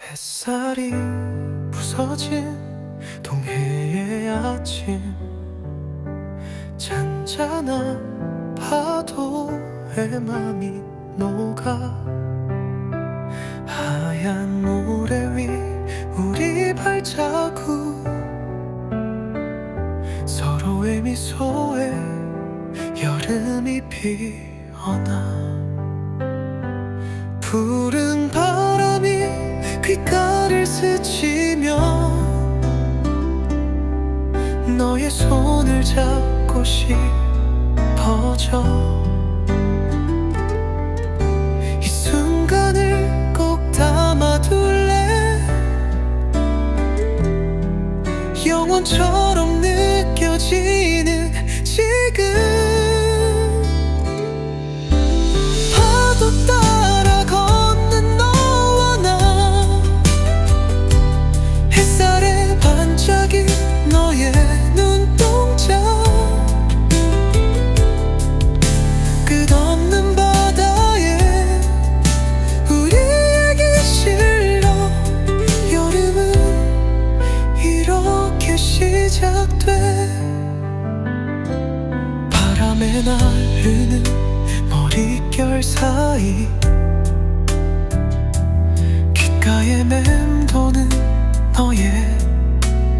햇살이 부서진 동해의 아침. 잔잔한 파도에 맘이 녹아 하얀 모래 위 우리 발자국. 서로의 미소에 여름이 피어나 푸른 바람이 귓가를 스치며 너의 손을 잡고 싶어져. 이 순간을 꼭 담아둘래? 영원처럼 날르는 머릿결 사이 귓가에 맴도는 너의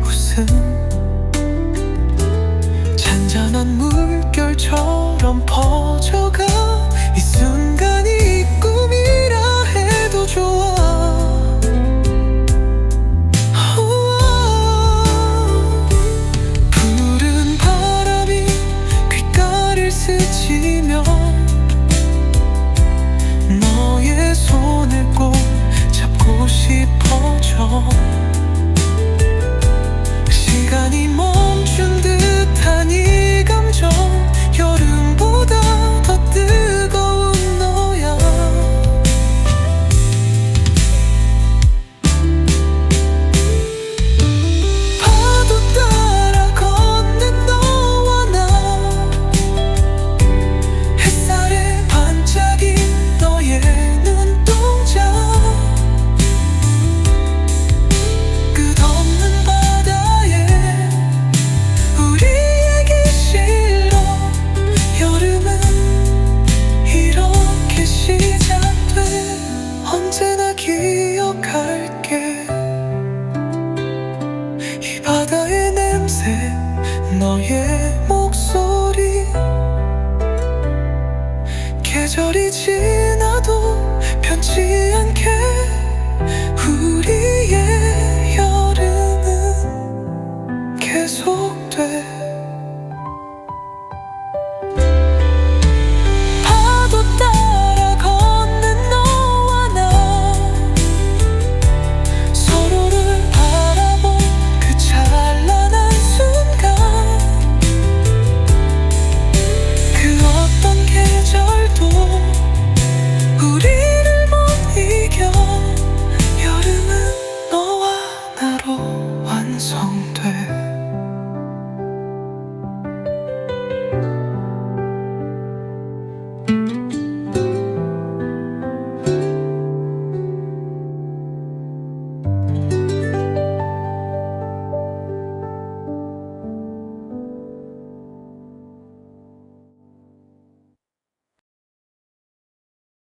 웃음 잔잔한 물결처럼 퍼져가 이 순간 너의 목소리. 계절이 지나도 변치 않게 우리의 여름은 계속돼.